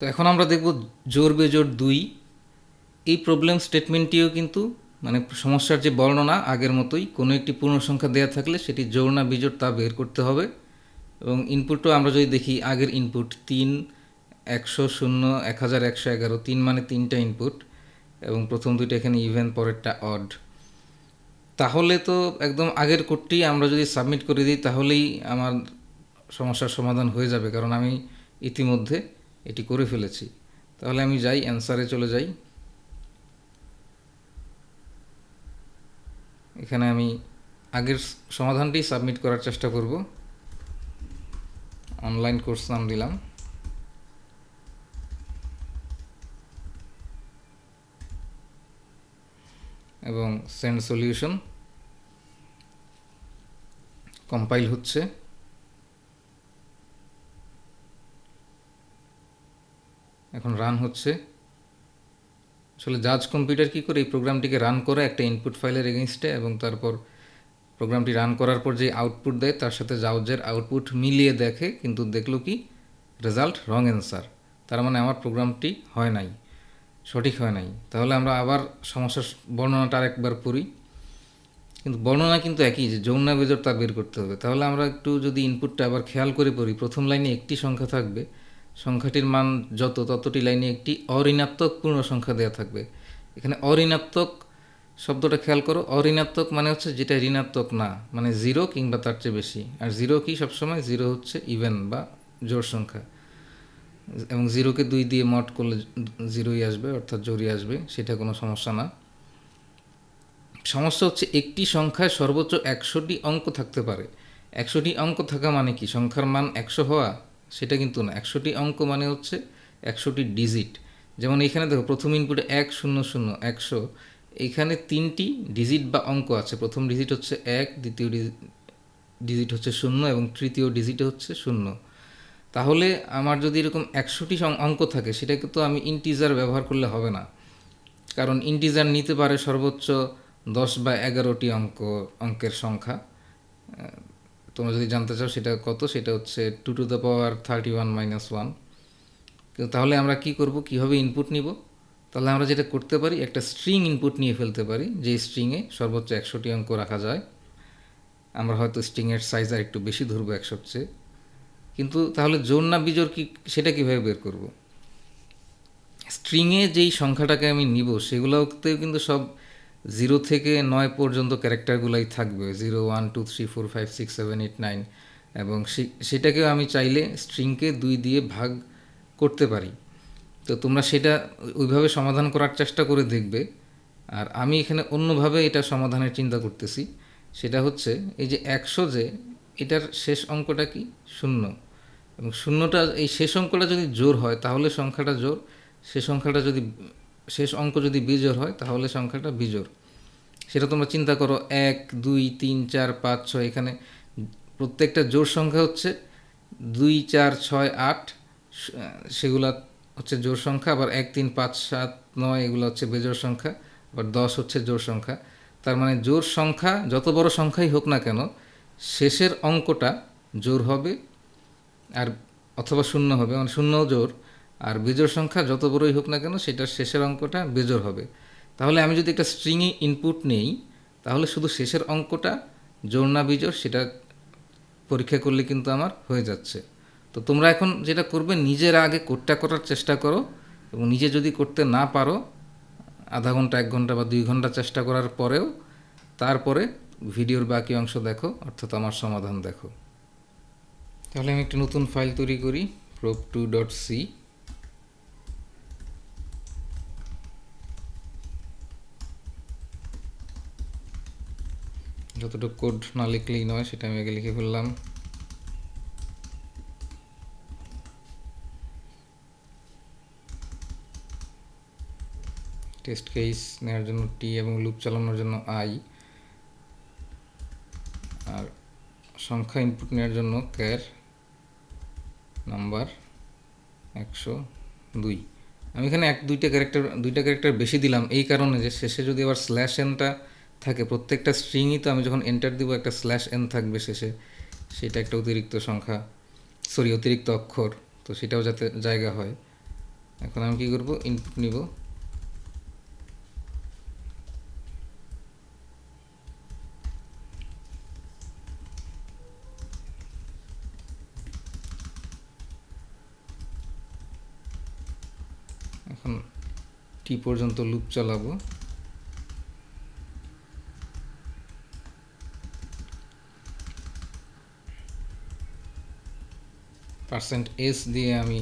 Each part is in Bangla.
তো এখন আমরা দেখব জোর বেজোর দুই। এই প্রবলেম স্টেটমেন্টটিও কিন্তু মানে সমস্যার যে বর্ণনা আগের মতোই, কোনো একটি পূর্ণ সংখ্যা দেওয়া থাকলে সেটি জোর না বিজোড় তা বের করতে হবে। এবং ইনপুটও আমরা যদি দেখি, আগের ইনপুট তিন, একশো শূন্য, এক হাজার একশো এগারো, তিন মানে তিনটা ইনপুট এবং প্রথম দুইটা এখানে ইভেন পরেরটা অড তাহলে তো একদম আগের কোডটি আমরা যদি সাবমিট করে দিই, তাহলেই আমার সমস্যার সমাধান হয়ে যাবে, কারণ আমি ইতিমধ্যে এটি করে ফেলেছি। তাহলে আমি যাই অ্যান্সারে চলে যাই। এখানে আমি আগের সমাধানটি সাবমিট করার চেষ্টা করব। অনলাইন কোর্স নাম দিলাম। এবং সেন্ড সলিউশন কম্পাইল হচ্ছে। এখন রান হচ্ছে। আসলে জাজ কম্পিউটার কী করে এই প্রোগ্রামটিকে রান করে একটা ইনপুট ফাইলের এগেনস্টে এবং তারপর প্রোগ্রামটি রান করার পর যে আউটপুট দেয়, তার সাথে জাউজের আউটপুট মিলিয়ে দেখে, কিন্তু দেখল কি? রেজাল্ট রং অ্যান্সার তার মানে আমার প্রোগ্রামটি হয় নাই, সঠিক হয় নাই। তাহলে আমরা আবার সমস্যার বর্ণনাটা আরেকবার পড়ি কিন্তু বর্ণনা কিন্তু একই যে যৌনা বেজর তা বের করতে হবে। তাহলে আমরা একটু যদি ইনপুটটা আবার খেয়াল করে পড়ি, প্রথম লাইনে একটি সংখ্যা থাকবে। সংখ্যাটির মান যত ততটি লাইনে একটি অঋণাত্মক পূর্ণ সংখ্যা দেওয়া থাকবে। এখানে অঋণাত্মক শব্দটা খেয়াল করো। অঋণাত্মক মানে হচ্ছে যেটা ঋণাত্মক না মানে জিরো কিংবা তার চেয়ে বেশি। আর জিরো কি সবসময়? জিরো হচ্ছে ইভেন বা জোর সংখ্যা। এবং জিরোকে দুই দিয়ে মট করলে জিরোই আসবে, অর্থাৎ জোরই আসবে, সেটা কোনো সমস্যা না। সমস্যা হচ্ছে একটি সংখ্যায় সর্বোচ্চ একশোটি অঙ্ক থাকতে পারে। একশোটি অঙ্ক থাকা মানে কি? সংখ্যার মান একশো হওয়া সেটা কিন্তু না। একশোটি অঙ্ক মানে হচ্ছে একশোটি ডিজিট যেমন এখানে দেখো, প্রথম ইনপুটে এক, শূন্য শূন্য, একশো। এখানে তিনটি ডিজিট বা অঙ্ক আছে। প্রথম ডিজিট হচ্ছে এক, দ্বিতীয় ডিজিট হচ্ছে শূন্য এবং তৃতীয় ডিজিট হচ্ছে শূন্য। তাহলে আমার যদি এরকম একশোটি অঙ্ক থাকে, সেটাকে তো আমি ইন্টিজার ব্যবহার করলে হবে না। কারণ ইন্টিজার নিতে পারে সর্বোচ্চ দশ বা এগারোটি অঙ্ক, অঙ্কের সংখ্যা। তোমরা যদি জানতে চাও সেটা কত, সেটা হচ্ছে two to the power thirty one minus one কিন্তু তাহলে আমরা কি করব, কীভাবে ইনপুট নিব? তাহলে আমরা যেটা করতে পারি, একটা স্ট্রিং ইনপুট নিয়ে ফেলতে পারি যে স্ট্রিংয়ে সর্বোচ্চ একশোটি অঙ্ক রাখা যায়। আমরা হয়তো স্ট্রিংয়ের সাইজ আর একটু বেশি ধরবো একশোর চেয়ে। কিন্তু তাহলে জোর না বিজোর কি, সেটা কীভাবে বের করব? স্ট্রিংয়ে যেই সংখ্যাটাকে আমি নিব, সেগুলোতেও কিন্তু সব জিরো থেকে নয় পর্যন্ত ক্যারেক্টারগুলাই থাকবে, zero, one, two, three, four, five, six, seven, eight, nine, এবং সেটাকেও আমি চাইলে স্ট্রিংকে দুই দিয়ে ভাগ করতে পারি। তো তোমরা সেটা ওইভাবে সমাধান করার চেষ্টা করে দেখবে। আর আমি এখানে অন্যভাবে এটা সমাধানের চিন্তা করতেছি। সেটা হচ্ছে, এই যে একশো যে, এটার শেষ অঙ্কটা কি? শূন্য। এবং শূন্যটা, এই শেষ অঙ্কটা যদি জোর হয়, তাহলে সংখ্যাটা জোর। সে সংখ্যাটা যদি শেষ অঙ্ক যদি বিজোর হয়, তাহলে সংখ্যাটা বিজোর সেটা তোমরা চিন্তা করো, এক, দুই, তিন, চার, পাঁচ, ছয়, এখানে প্রত্যেকটা জোর সংখ্যা হচ্ছে দুই, চার, ছয়, আট সেগুলা হচ্ছে জোর সংখ্যা, আবার এক, তিন, পাঁচ, সাত, নয়, এগুলো হচ্ছে বেজোর সংখ্যা, আবার দশ হচ্ছে জোর সংখ্যা। তার মানে জোর সংখ্যা যত বড় সংখ্যাই হোক না কেন, শেষের অঙ্কটা জোর হবে আর অথবা শূন্য হবে মানে শূন্য জোর আর বেজোর সংখ্যা যত বড়ই হোক না কেন সেটার শেষের অঙ্কটা বেজোর হবে। তাহলে আমি যদি একটা স্ট্রিংয়ে ইনপুট নেই, তাহলে শুধু শেষের অঙ্কটা জোর না বিজোর সেটা পরীক্ষা করলে কিন্তু আমার হয়ে যাচ্ছে। তো তোমরা এখন যেটা করবে, নিজের আগে কোডটা করার চেষ্টা করো এবং নিজে যদি করতে না পারো, আধা ঘণ্টা, এক ঘণ্টা বা দুই ঘণ্টা চেষ্টা করার পরেও তারপরে ভিডিওর বাকি অংশ দেখো, অর্থাৎ আমার সমাধান দেখো। তাহলে আমি একটি নতুন ফাইল তৈরি করি প্রোপ টু ডট সি যতটুকু কোড না লিখলেই নয়, সেটা আমি আগে লিখে ফেললাম। টেস্ট কেস নেওয়ার জন্য টি এবং লুপ চালানোর জন্য আই আর সংখ্যা ইনপুট নেওয়ার জন্য ক্যার নাম্বার একশো দুই। আমি এখানে এক দুইটা ক্যারেক্টার দুইটা ক্যারেক্টার বেশি দিলাম, এই কারণে যে শেষে যদি আবার স্ল্যাশ এনটা থাকে। প্রত্যেকটা স্ট্রিংই তো আমি যখন এন্টার দিব, একটা স্ল্যাশ এন থাকবে শেষে, সেটা একটা অতিরিক্ত সংখ্যা সরি অতিরিক্ত অক্ষর, তো সেটাও যাতে জায়গা হয়। এখন আমি কি করব? ইনপুট নিব। এখন টি পর্যন্ত লুপ চালাবো। পার্সেন্ট এস দিয়ে আমি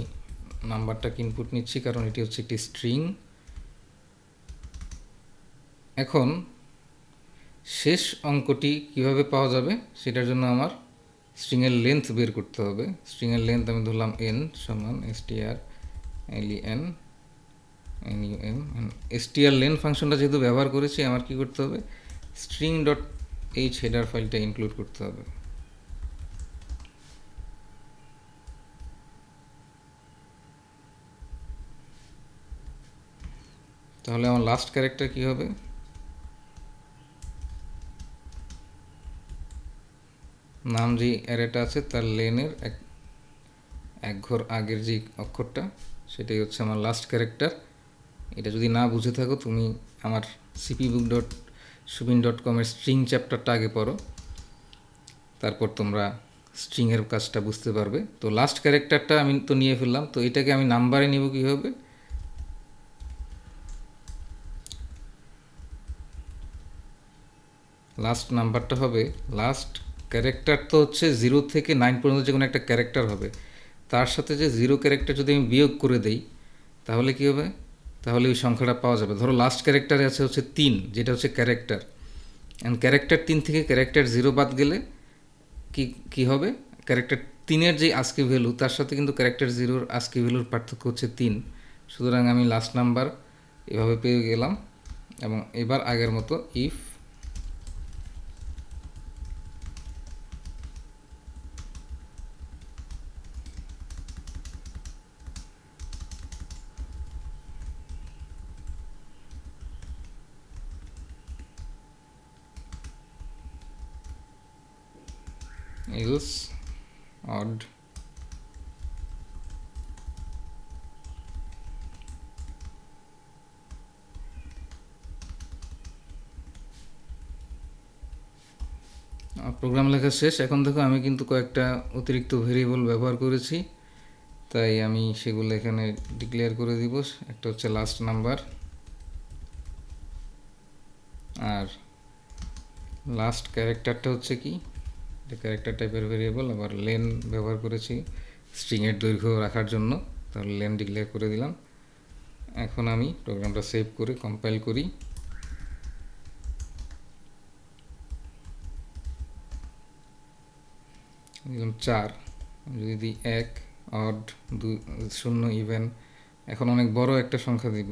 নাম্বারটাকে ইনপুট নিচ্ছি, কারণ এটি হচ্ছে একটি স্ট্রিং এখন শেষ অঙ্কটি কীভাবে পাওয়া যাবে সেটার জন্য আমার স্ট্রিংয়ের লেন্থ বের করতে হবে। স্ট্রিংয়ের লেন্থ আমি ধরলাম এন সমান S T R L E N U M S T R len ফাংশনটা যেহেতু ব্যবহার করেছি, আমার কি করতে হবে? স্ট্রিং ডট এইচ হেডার ফাইলটা ইনক্লুড করতে হবে। তাহলে আমার লাস্ট ক্যারেক্টার কি হবে? নাম যে অ্যারেটা আছে, তার লেনের এক এক ঘর আগের যে অক্ষরটা, সেটাই হচ্ছে আমার লাস্ট ক্যারেক্টার এটা যদি না বুঝে থাকো, তুমি আমার CP book dot Subeen dot কমের স্ট্রিং চ্যাপ্টারটা আগে পড়ো। তারপর তোমরা স্ট্রিংয়ের কাজটা বুঝতে পারবে। তো লাস্ট ক্যারেক্টারটা আমি তো নিয়ে ফেললাম, তো এটাকে আমি নাম্বারে নিব কীভাবে? লাস্ট নাম্বারটা হবে লাস্ট ক্যারেক্টার তো হচ্ছে জিরো থেকে নাইন পর্যন্ত যে কোনো একটা ক্যারেক্টার হবে। তার সাথে যে জিরো ক্যারেক্টার যদি আমি বিয়োগ করে দেই, তাহলে কী হবে? তাহলে ওই সংখ্যাটা পাওয়া যাবে। ধরো লাস্ট ক্যারেক্টারে আছে হচ্ছে তিন, যেটা হচ্ছে ক্যারেক্টার অ্যান্ড ক্যারেক্টার তিন থেকে ক্যারেক্টার জিরো বাদ গেলে কি কি হবে? ক্যারেক্টার তিনের যে আজকে ভ্যালু তার সাথে কিন্তু ক্যারেক্টার জিরোর আজকে ভ্যালুর পার্থক্য হচ্ছে তিন। সুতরাং আমি লাস্ট নাম্বার এভাবে পেয়ে গেলাম। এবং এবার আগের মতো ইফ else odd? প্রোগ্রাম লেখা শেষ। এখন দেখো আমি কিন্তু কয়েকটা অতিরিক্ত ভেরিয়েবল ব্যবহার করেছি, তাই আমি সেগুলো এখানে ডিক্লেয়ার করে দিব। একটা হচ্ছে লাস্ট নাম্বার আর লাস্ট ক্যারেক্টারটা হচ্ছে কি? এটা ক্যারেক্টার টাইপের ভেরিয়েবল আবার লেন ব্যবহার করেছি স্ট্রিংয়ের দৈর্ঘ্য রাখার জন্য তাহলে লেন ডিক্লেয়ার করে দিলাম। এখন আমি প্রোগ্রামটা সেভ করে কম্পাইল করি। দিলাম চার যদি দিই এক অড দু শূন্য ইভেন এখন অনেক বড় একটা সংখ্যা দিব।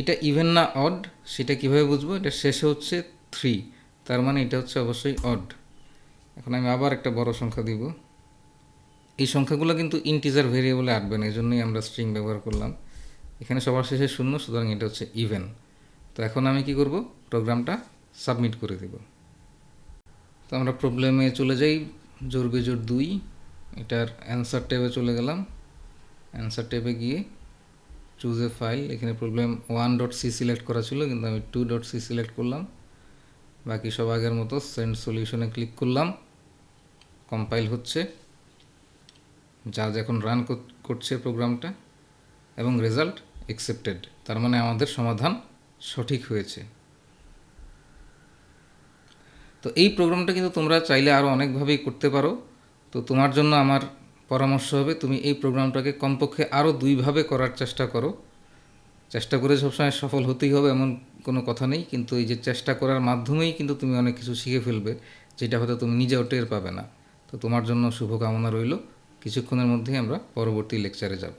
এটা ইভেন না অড সেটা কীভাবে বুঝব? এটা শেষে হচ্ছে থ্রি তার মানে এটা হচ্ছে অবশ্যই অড এখন আমি আবার একটা বড় সংখ্যা দিব। এই সংখ্যাগুলো কিন্তু ইন্টিজার ভেরিয়েবলে আটবে না এই জন্যই আমরা স্ট্রিং ব্যবহার করলাম। এখানে সবার শেষে শূন্য, সুতরাং এটা হচ্ছে ইভেন তো এখন আমি কি করব? প্রোগ্রামটা সাবমিট করে দেব। তো আমরা প্রবলেমে চলে যাই, জোর বেজোর দুই। এটার অ্যান্সার ট্যাবে চলে গেলাম। অ্যান্সার ট্যাবে গিয়ে চুজ এ ফাইল এখানে problem one dot c select করা ছিল, কিন্তু আমি টু ডট সি সিলেক্ট করলাম। বাকি সব আগের মতো সেন্ড সলিউশনে ক্লিক করলাম। কম্পাইল হচ্ছে। যা এখন রান করছে প্রোগ্রামটা এবং রেজাল্ট অ্যাকসেপ্টেড তার মানে আমাদের সমাধান সঠিক হয়েছে। তো এই প্রোগ্রামটা কিন্তু তোমরা চাইলে আরও অনেকভাবেই করতে পারো। তো তোমার জন্য আমার পরামর্শ হবে, তুমি এই প্রোগ্রামটাকে কমপক্ষে আরও দুইভাবে করার চেষ্টা করো। চেষ্টা করে সবসময় সফল হতেই হবে এমন কোনো কথা নেই, কিন্তু এই যে চেষ্টা করার মাধ্যমেই কিন্তু তুমি অনেক কিছু শিখে ফেলবে, যেটা হয়তো তুমি নিজেও টের পাবে না। তো তোমার জন্য শুভকামনা রইল। কিছুক্ষণের মধ্যেই আমরা পরবর্তী লেকচারে যাব।